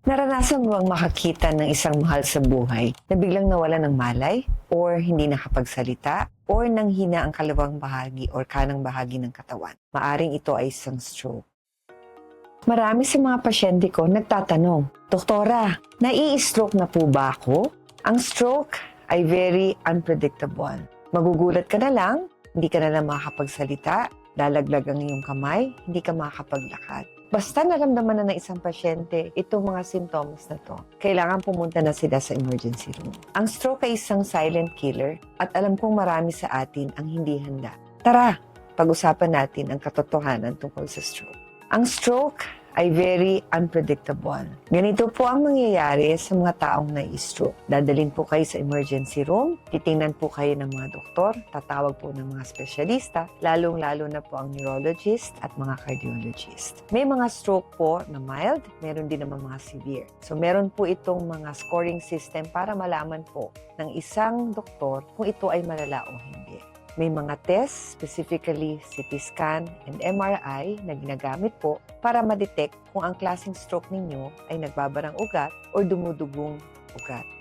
Naranasan mo bang makakita ng isang mahal sa buhay na biglang nawala ng malay or hindi nakapagsalita or nanghina ang kalawang bahagi or kanang bahagi ng katawan? Maaring ito ay isang stroke. Marami sa mga pasyente ko nagtatanong, Doktora, nai-stroke na po ba ako? Ang stroke ay very unpredictable. Magugulat ka na lang, hindi ka na lang makakapagsalita, lalaglag ang iyong kamay, hindi ka makakapaglakad. Basta naramdaman na ng isang pasyente itong mga symptoms na to, kailangan pumunta na sila sa emergency room. Ang stroke ay isang silent killer at alam kong marami sa atin ang hindi handa. Tara, pag-usapan natin ang katotohanan tungkol sa stroke. Ang stroke ay very unpredictable. Ganito po ang mangyayari sa mga taong na-stroke. Dadalhin po kayo sa emergency room, titingnan po kayo ng mga doktor, tatawag po ng mga espesyalista, lalong-lalo na po ang neurologist at mga cardiologist. May mga stroke po na mild, meron din naman mga severe. So meron po itong mga scoring system para malaman po ng isang doktor kung ito ay malala o hindi. May mga test, specifically CT scan and MRI na ginagamit po para ma-detect kung ang klaseng stroke ninyo ay nagbabarang ugat or dumudugong ugat.